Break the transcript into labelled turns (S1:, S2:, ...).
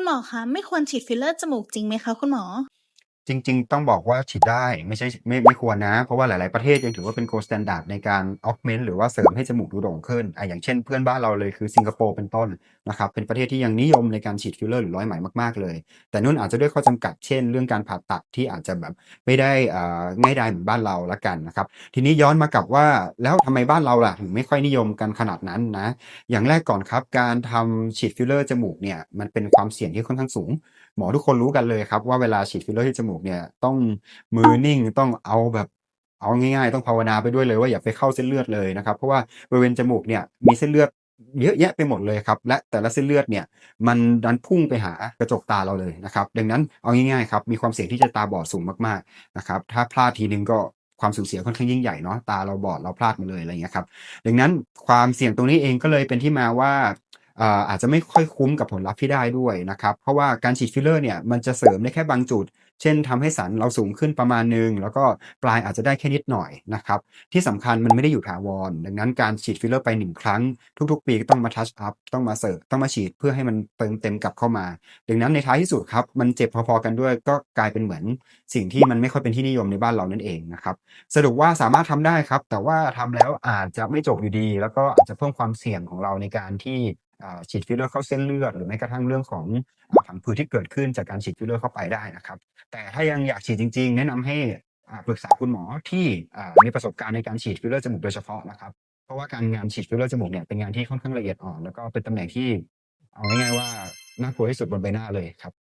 S1: คุณหมอคะไม่ควรฉีดฟิลเลอร์จมูกจริงไหมคะคุณหมอ?
S2: จริง ๆ ต้องบอกว่าฉีดได้ไม่ใช่ไม่ไม่ควรนะ เพราะว่าหลาย ๆ ประเทศยังถือว่าเป็น Gold Standard ในการ augment หรือว่าเสริมให้จมูกดูโด่งขึ้นอ่าอย่างเช่นเพื่อนบ้านเราเลยคือสิงคโปร์เป็นต้นนะครับเป็นประเทศที่ยังนิยมในการฉีดฟิลเลอร์หรือร้อยไหมมาก ๆ เลย แต่นู่นอาจจะด้วยข้อจำกัดเช่น เรื่องการผ่าตัดที่อาจจะแบบไม่ได้อ่าง่ายดายเหมือนบ้านเราล้วกันนะครับทีนี้ย้อนมากับว่าแล้วทำไมบ้านเราล่ะถึงไม่ค่อยนิยมกันขนาดนั้นนะ อย่างแรกก่อนครับการทำฉีดฟิลเลอร์จมูกเนี่ยมันเป็นความเสี่ยงที่ค่อนข้างสูง หมอทุกคนรู้กันเลยครับว่าเวลาฉีดฟิลเลอร์ที่จมูกเนี่ยต้องมือนิ่งต้องเอาแบบเอาง่ายๆ ต้องภาวนาไปด้วยเลยว่าอย่าไปเข้าเส้นเลือดเลยนะครับ เพราะว่าบริเวณจมูกเนี่ยมีเส้นเลือดเยอะแยะไปหมดเลยครับ และแต่ละเส้นเลือดเนี่ยมันดันพุ่งไปหากระจกตาเราเลยนะครับ ดังนั้นเอาง่ายๆครับมีความเสี่ยงที่จะตาบอดสูงมากๆนะครับถ้าพลาดทีหนึ่งก็ความสูญเสียค่อนข้างยิ่งใหญ่เนาะตาเราบอดเราพลาดมาเลยอะไรอย่างเงี้ยครับดังนั้นความเสี่ยงตรงนี้เองก็เลยเป็นที่มาว่า อาจจะไม่ค่อยคุ้มกับผลลัพธ์ที่ได้ด้วยนะครับ เพราะว่าการฉีดฟิลเลอร์เนี่ยมันจะเสริมได้แค่บางจุด เช่นทำให้สันเราสูงขึ้นประมาณหนึ่งแล้วก็ปลายอาจจะได้แค่นิดหน่อยนะครับ ที่สำคัญมันไม่ได้อยู่ถาวร ดังนั้นการฉีดฟิลเลอร์ไป 1 ครั้ง ทุกๆ ปีก็ต้องมา touch up ต้องมาเสริมต้องมาฉีดเพื่อให้มันเติมเต็มกลับเข้ามา ดังนั้นในท้ายที่สุดครับมันเจ็บพอๆกันด้วย ก็กลายเป็นเหมือนสิ่งที่มันไม่ค่อยเป็นที่นิยมในบ้านเรานั่นเองนะครับ สรุปว่าสามารถทำได้ครับ แต่ว่าทำแล้วอาจจะไม่จบอยู่ดี แล้วก็อาจจะเพิ่มความเสี่ยงของเราในการที่ ฉีดฟิลเลอร์เข้าเส้นเลือดหรือแม้กระทั่งเรื่องของผังผืดที่เกิดขึ้นจากการฉีดฟิลเลอร์เข้าไปได้นะครับ แต่ถ้ายังอยากฉีดจริง ๆ แนะนำให้ปรึกษาคุณหมอที่มีประสบการณ์ในการฉีดฟิลเลอร์จมูกโดยเฉพาะนะครับ เพราะว่าการงานฉีดฟิลเลอร์จมูกเนี่ยเป็นงานที่ค่อนข้างละเอียดอ่อนแล้วก็เป็นตำแหน่งที่เอาง่ายๆว่าน่ากลัวที่สุดบนใบหน้าเลยครับ